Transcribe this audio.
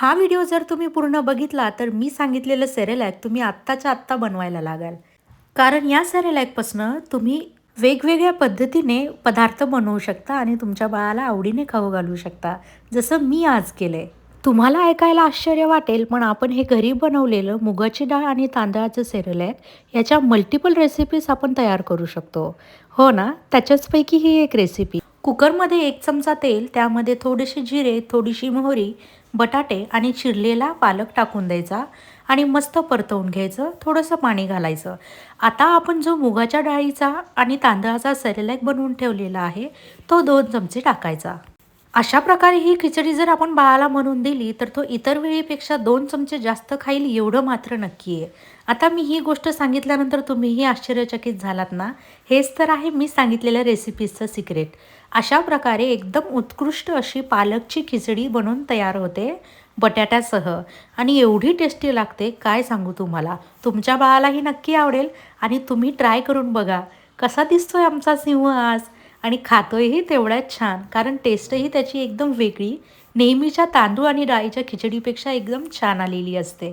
हा व्हिडिओ जर तुम्ही पूर्ण बघितला तर मी सांगितलेलं सेरेलॅक तुम्ही आत्ताच्या आत्ता बनवायला लागाल. कारण या सेरेलॅकपासनं तुम्ही वेगवेगळ्या पद्धतीने पदार्थ बनवू शकता आणि तुमच्या बाळाला आवडीने खाऊ घालू शकता. जसं मी आज केलं आहे तुम्हाला ऐकायला आश्चर्य वाटेल पण आपण हे घरी बनवलेलं मुगाची डाळ आणि तांदळाचं सेरेलॅक याच्या मल्टिपल रेसिपीज आपण तयार करू शकतो. हो ना? त्याच्याचपैकी ही एक रेसिपी कुकरमध्ये एक चमचा तेल त्यामध्ये थोडेसे जिरे थोडीशी मोहरी बटाटे आणि चिरलेला पालक टाकून द्यायचा आणि मस्त परतवून घ्यायचं थोडंसं पाणी घालायचं. आता आपण जो मुगाच्या डाळीचा आणि तांदळाचा सेरेलॅक बनवून ठेवलेला आहे तो दोन चमचे टाकायचा. अशा प्रकारे ही खिचडी जर आपण बाळाला म्हणून दिली तर तो इतर वेळेपेक्षा दोन चमचे जास्त खाईल एवढं मात्र नक्की आहे. आता मी ही गोष्ट सांगितल्यानंतर तुम्हीही आश्चर्यचकित झालात ना? हेच तर आहे मी सांगितलेल्या रेसिपीजचं सिक्रेट. अशा प्रकारे एकदम उत्कृष्ट अशी पालकची खिचडी बनवून तयार होते बटाट्यासह. आणि एवढी टेस्टी लागते काय सांगू तुम्हाला? तुमच्या बाळालाही नक्की आवडेल आणि तुम्ही ट्राय करून बघा. कसा दिसतोय आमचा सिंह आज? आणि खातोयही तेवढ्याच छान कारण टेस्टही त्याची एकदम वेगळी. नेहमीच्या तांदूळ आणि डाळीच्या खिचडीपेक्षा एकदम छान आलेली असते.